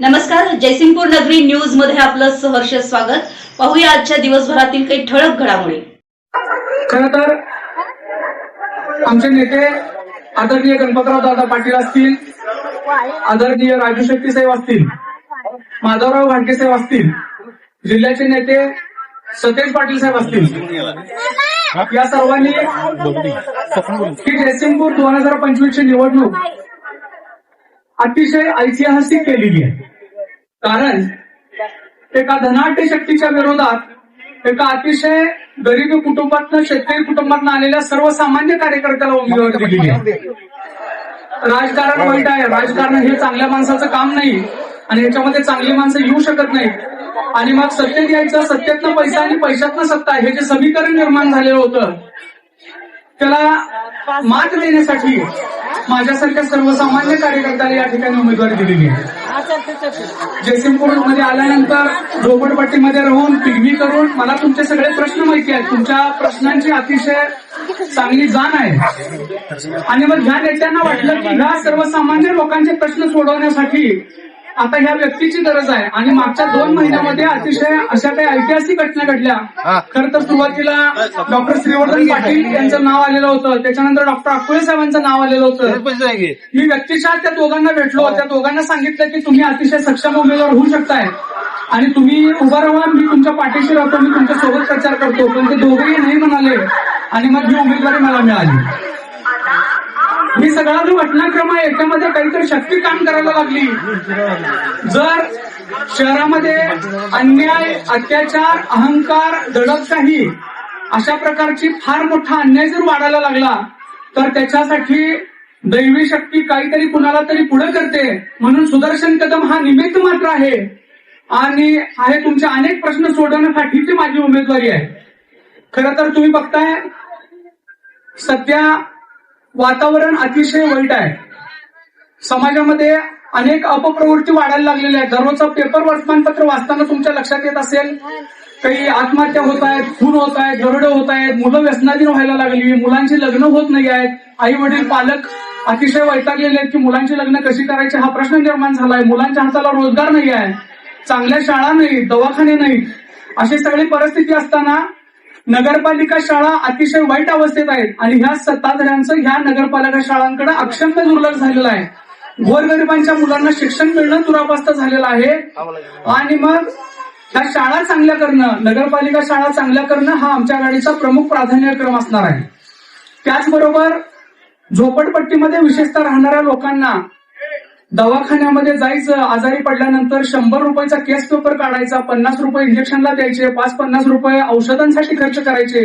नमस्कार जयसिंगपूर नगरी न्यूजमध्ये आपलं सहर्ष स्वागत. पाहूया आजच्या दिवसभरातील काही ठळक घडामोडी. खर तर आमचे नेते आदरणीय गणपतराव दादा पाटील असतील आदरणीय राजू शेट्टी साहेब असतील माधवराव घाटगे साहेब असतील जिल्ह्याचे नेते सतेज पाटील साहेब असतील. या सर्वांनी ही जयसिंगपूर दोन हजार पंचवीस ची निवडणूक अतिशय ऐतिहासिक केलेली आहे. कारण एका धनाढ्य शक्तीच्या विरोधात एका अतिशय गरीब कुटुंबातनं शेतकरी कुटुंबातनं आलेल्या सर्वसामान्य कार्यकर्त्याला उमेदवारी दिलेली आहे. राजकारण वाईट आहे. राजकारण हे चांगल्या माणसाचं काम नाही आणि याच्यामध्ये चांगली माणसं येऊ शकत नाहीत आणि मग सत्तेत यायचं सत्तेतनं पैसा आणि पैशातनं सत्ता हे जे समीकरण निर्माण झालेलं होतं त्याला मात देण्यासाठी माझ्यासारख्या सर्वसामान्य कार्यकर्त्याला या ठिकाणी उमेदवारी दिलेली आहे. जयसिंगपूरमध्ये आल्यानंतर झोपडपट्टीमध्ये राहून पिगमी करून मला तुमचे सगळे प्रश्न माहिती आहेत. तुमच्या प्रश्नांची अतिशय चांगली जाण आहे. आणि मग ह्या नेत्यांना वाटलं की ह्या सर्वसामान्य लोकांचे प्रश्न सोडवण्यासाठी आता ह्या व्यक्तीची गरज आहे. आणि मागच्या दोन महिन्यामध्ये अतिशय अशा काही ऐतिहासिक घटना घडल्या. खरं तर सुरुवातीला डॉक्टर श्रीवर्धन पाटील यांचं नाव आलेलं होतं. त्याच्यानंतर डॉक्टर अक्कुळे साहेबांचं नाव आलेलं होतं. मी व्यक्तिशः त्या दोघांना भेटलो. त्या दोघांना सांगितलं की तुम्ही अतिशय सक्षम उमेदवार होऊ शकताय. आणि तुम्ही उभा राहा. मी तुमच्या पाठीशी राहतो. मी तुमच्यासोबत प्रचार करतो. पण ते दोघेही नाही म्हणाले. आणि मग ही उमेदवारी मला मिळाली. मी सगळा जो घटनाक्रम आहे याच्यामध्ये काहीतरी शक्ती काम करायला लागली. जर शहरामध्ये अन्याय अत्याचार अहंकार दडपशाही अशा प्रकारची फार मोठा अन्याय जर वाढायला लागला तर त्याच्यासाठी दैवी शक्ती काहीतरी कुणाला तरी पुढे करते. म्हणून सुदर्शन कदम हा निमित्त मात्र आहे. आणि आहे तुमचे अनेक प्रश्न सोडवण्यासाठीची माझी उमेदवारी आहे. खर तर तुम्ही बघताय सध्या वातावरण अतिशय वाईट आहे. समाजामध्ये अनेक अपप्रवृत्ती वाढायला लागलेल्या आहेत. दररोजचा पेपर वर्तमानपत्र वाचताना तुमच्या लक्षात येत असेल काही आत्महत्या होत आहेत खून होत आहेत दरोडे होत आहेत मुलं व्यसनाधीन व्हायला लागली मुलांची लग्न होत नाही आहेत. आई वडील पालक अतिशय वैतागलेले आहेत की मुलांची लग्न कशी करायची हा प्रश्न निर्माण झालाय. मुलांच्या हाताला रोजगार नाही आहे चांगल्या शाळा नाही दवाखाने नाहीत. अशी सगळी परिस्थिती असताना नगरपालिका शाळा अतिशय वाईट अवस्थेत आहेत आणि ह्या सत्ताधाऱ्यांचं ह्या नगरपालिका शाळांकडे अक्षम्य दुर्लक्ष झालेलं आहे. गोरगरिबांच्या मुलांना शिक्षण मिळणं दुरापास्त झालेलं आहे. आणि मग ह्या शाळा चांगल्या करणं नगरपालिका शाळा चांगल्या करणं हा आमच्या गाडीचा प्रमुख प्राधान्यक्रम असणार आहे. त्याचबरोबर झोपडपट्टीमध्ये विशेषतः राहणाऱ्या लोकांना दवाखान्यामध्ये जायचं आजारी पडल्यानंतर शंभर रुपयाचा केस पेपर काढायचा पन्नास रुपये इंजेक्शनला द्यायचे पाच पन्नास रुपये औषधांसाठी खर्च करायचे.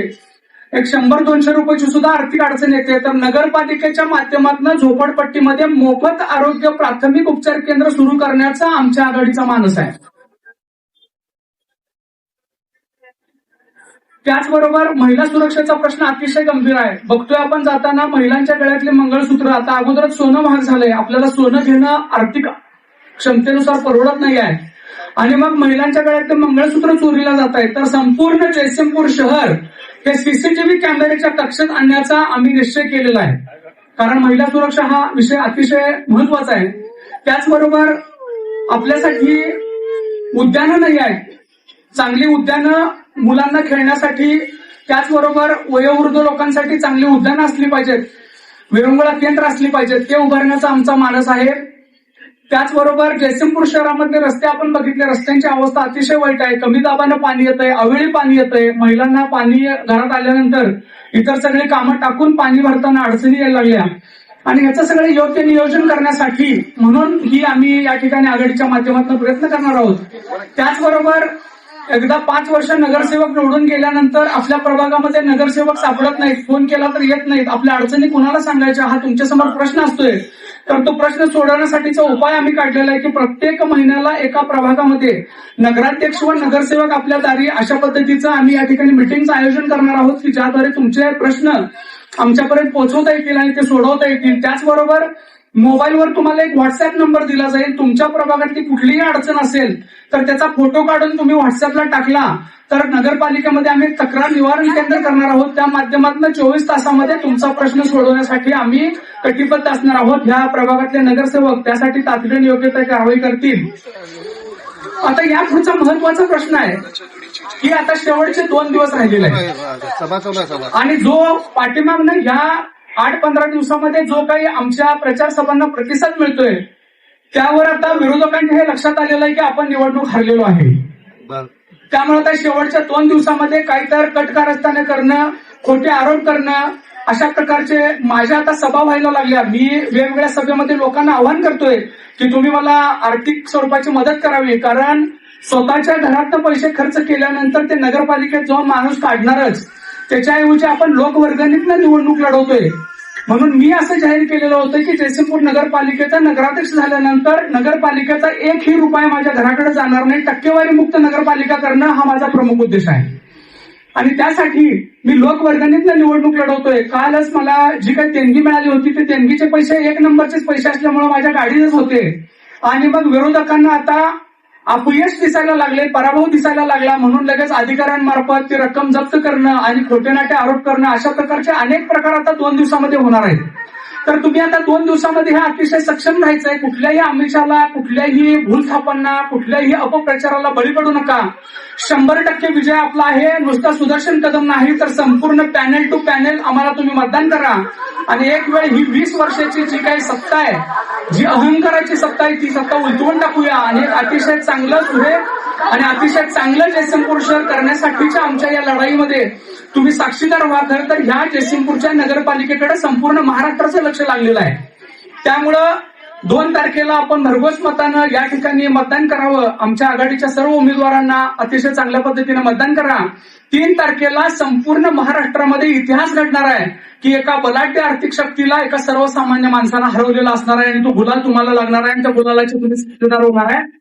एक शंभर दोनशे रुपयाची सुद्धा आर्थिक अडचण येते. तर नगरपालिकेच्या माध्यमातून झोपडपट्टीमध्ये मोफत आरोग्य प्राथमिक उपचार केंद्र सुरू करण्याचा आमच्या आघाडीचा मानस आहे. त्याचबरोबर महिला सुरक्षेचा प्रश्न अतिशय गंभीर आहे. बघतोय आपण जाताना महिलांच्या गळ्यातले मंगळसूत्र. आता अगोदरच सोनं महाग झालंय. आपल्याला सोनं घेणं आर्थिक क्षमतेनुसार परवडत नाही आहे आणि मग महिलांच्या गळ्यातले मंगळसूत्र चोरीला जात आहे तर संपूर्ण जयसिंगपूर शहर हे सीसीटीव्ही कॅमेऱ्याच्या कक्षेत आणण्याचा आम्ही निश्चय केलेला आहे. कारण महिला सुरक्षा हा विषय अतिशय महत्त्वाचा आहे. त्याचबरोबर आपल्यासाठी उद्यानं नाही आहेत. चांगली उद्यानं मुलांना खेळण्यासाठी त्याचबरोबर वयोवृद्ध लोकांसाठी चांगली उद्यानं असली पाहिजेत. विरंगुळा केंद्र असली पाहिजेत. ते उभारण्याचा आमचा मानस आहे. त्याचबरोबर जयसिंगपूर शहरामध्ये रस्ते आपण बघितले. रस्त्यांची अवस्था अतिशय वाईट आहे. कमी दाबानं पाणी येत आहे अवेळी पाणी येत आहे महिलांना पाणी घरात आल्यानंतर इतर सगळी कामं टाकून पाणी भरताना अडचणी यायला लागल्या. आणि याचं सगळं योग्य नियोजन करण्यासाठी म्हणून ही आम्ही या ठिकाणी आघाडीच्या माध्यमातून प्रयत्न करणार आहोत. त्याचबरोबर एकदा पाच वर्ष नगरसेवक निवडून गेल्यानंतर आपल्या प्रभागामध्ये नगरसेवक सापडत नाहीत फोन केला तर येत नाहीत. आपल्या अडचणी कुणाला सांगायच्या? हा तुमच्यासमोर प्रश्न असतोय. तर तो प्रश्न सोडवण्यासाठीचा उपाय आम्ही काढलेला आहे की प्रत्येक महिन्याला एका प्रभागामध्ये नगराध्यक्ष व नगरसेवक आपल्या दारी अशा पद्धतीचं आम्ही या ठिकाणी मिटिंगचं आयोजन करणार आहोत की ज्याद्वारे तुमचे प्रश्न आमच्यापर्यंत पोहोचवता येतील आणि ते सोडवता येतील. त्याचबरोबर मोबाईलवर तुम्हाला एक व्हॉट्सअप नंबर दिला जाईल. तुमच्या प्रभागातली कुठलीही अडचण असेल तर त्याचा फोटो काढून तुम्ही व्हॉट्सअपला टाकला. तर नगरपालिकेमध्ये आम्ही तक्रार निवारण केंद्र करणार आहोत. त्या माध्यमातून चोवीस तासामध्ये तुमचा प्रश्न सोडवण्यासाठी आम्ही कटिबद्ध असणार आहोत. ह्या प्रभागातले नगरसेवक त्यासाठी तातडीने योग्य त्या कारवाई करतील. आता या पुढचा महत्त्वाचा प्रश्न आहे की आता शेवटचे दोन दिवस राहिलेले आहेत. आणि जो पाठीमागनं ह्या आठ पंधरा दिवसामध्ये जो काही आमच्या प्रचार सभांना प्रतिसाद मिळतोय त्यावर आता विरोधकांच्या हे लक्षात आलेलं आहे की आपण निवडणूक हरलेलो आहे. त्यामुळे आता शेवटच्या दोन दिवसामध्ये काहीतर कटकारस्थाने करणं खोटे आरोप करणं अशा प्रकारचे माझ्या आता सभा व्हायला लागल्या. मी वेगवेगळ्या सभेमध्ये लोकांना आवाहन करतोय की तुम्ही मला आर्थिक स्वरूपाची मदत करावी. कारण स्वतःच्या घरातनं पैसे खर्च केल्यानंतर ते नगरपालिकेत जाऊन माणूस काढणारच. त्याच्याऐवजी आपण लोकवर्गणीतनं निवडणूक लढवतोय. म्हणून मी असं जाहीर केलेलं होतं की जयसिंगपूर नगरपालिकेचा नगराध्यक्ष झाल्यानंतर नगरपालिकेचा एकही रुपया माझ्या घराकडे जाणार नाही. टक्केवारी मुक्त नगरपालिका करणं हा माझा प्रमुख उद्देश आहे. आणि त्यासाठी मी लोकवर्गणीतनं निवडणूक लढवतोय. कालच मला जी काही देणगी मिळाली होती ते देणगीचे पैसे एक नंबरचेच पैसे असल्यामुळे माझ्या गाडीतच होते. आणि मग विरोधकांना आता अपयश दिसायला लागले पराभव दिसायला लागला म्हणून लगेच अधिकाऱ्यांमार्फत ती रक्कम जप्त करणं आणि खोटेनाटे आरोप करणं अशा प्रकारचे अनेक प्रकार आता दोन दिवसामध्ये होणार आहेत. तर तुम्ही आता दोन दिवसामध्ये हे अतिशय सक्षम राहायचंय. कुठल्याही आमिषाला कुठल्याही भूलथापांना कुठल्याही अपप्रचाराला बळी पडू नका. शंभर टक्के विजय आपला आहे. नुसता सुदर्शन कदम नाही तर संपूर्ण पॅनेल टू पॅनेल आम्हाला तुम्ही मतदान करा. आणि एक वेळ ही वीस वर्षाची जी काही सत्ता आहे जी अहंकाराची सत्ता आहे ती सत्ता उलटवून टाकूया. आणि एक अतिशय चांगलं सुरेख आणि अतिशय चांगलं जयसिंगपूर शहर करण्यासाठीच्या आमच्या या लढाईमध्ये तुम्ही साक्षीदार व्हा. खरं तर ह्या जयसिंगपूरच्या नगरपालिकेकडे संपूर्ण महाराष्ट्राचं लक्ष लागलेलं आहे. त्यामुळं दोन तारखेला आपण भरघोस मतानं या ठिकाणी मतदान करावं. आमच्या आघाडीच्या सर्व उमेदवारांना अतिशय चांगल्या पद्धतीने मतदान करा. तीन तारखेला संपूर्ण महाराष्ट्रामध्ये इतिहास घडणार आहे की एका बलाढ्य आर्थिक शक्तीला एका सर्वसामान्य माणसाला हरवलेला असणार आहे आणि तो गुलाल तुम्हाला लागणार आहे आणि त्या गुलालाचे तुम्ही साक्षीदार होणार आहे.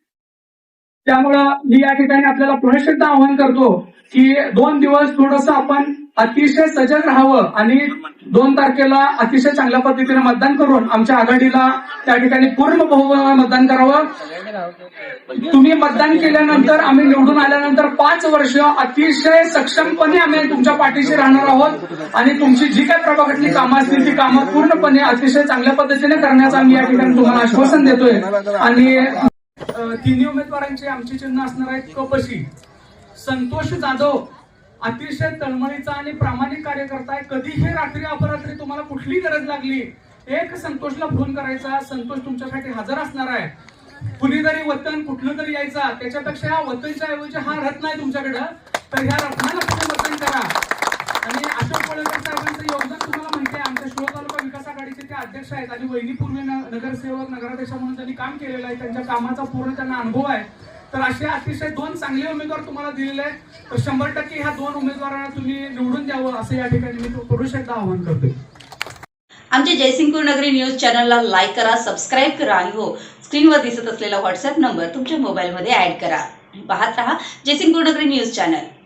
त्यामुळं मी या ठिकाणी आपल्याला पुन्हा एकदा आवाहन करतो की दोन दिवस थोडस आपण अतिशय सजग राहावं आणि दोन तारखेला अतिशय चांगल्या पद्धतीने मतदान करून आमच्या आघाडीला त्या ठिकाणी पूर्ण बहुमत मतदान करावं. तुम्ही मतदान केल्यानंतर आम्ही निवडून आल्यानंतर पाच वर्ष अतिशय सक्षमपणे आम्ही तुमच्या पाठीशी राहणार आहोत आणि तुमची जी काही प्रभागातली कामं असतील ती कामं पूर्णपणे अतिशय चांगल्या पद्धतीने करण्याचं आम्ही या ठिकाणी तुम्हाला आश्वासन देतोय. आणि तिन्ही उमेदवारांचे आमची चिन्ह असणार आहेत कपशी. संतोष जाधव अतिशय तळमळीचा आणि प्रामाणिक कार्यकर्ता आहे. कधीही रात्री अपरात्री तुम्हाला कुठली गरज लागली एक संतोषला फोन करायचा संतोष तुमच्यासाठी हजर असणार आहे. कुणीतरी वतन कुठलं तरी यायचा त्याच्यापेक्षा ह्या वतनच्या ऐवजी हा रत्न आहे तुमच्याकडं. तर ह्या रत्नाला तुम्ही वतन करा? आणि अशोक पळकर साहेबांचं योगदान तुम्हाला माहिती आहे आमच्या शिव तालुका विकास आघाडीचे ते अध्यक्ष आहेत आणि वहिनी पूर्वी न- नगरसेवक नगराध्यक्ष म्हणून त्यांनी काम केलेलं आहे. त्यांच्या कामाचा पूर्ण त्यांना अनुभव आहे. तर असे अतिशय दोन चांगले उमेदवार तुम्हाला दिलेले आहेत. तर शंभर टक्के ह्या दोन उमेदवारांना तुम्ही निवडून द्यावं असं या ठिकाणी मी पुरुष एकदा आवाहन करतोय. आमच्या जयसिंगपूर नगरी न्यूज चॅनलला लाईक करा सबस्क्राईब करा आणि हो स्क्रीनवर दिसत असलेला व्हॉट्सअप नंबर तुमच्या मोबाईलमध्ये ऍड करा. पाहत रहा जयसिंगपूर नगरी न्यूज चॅनल.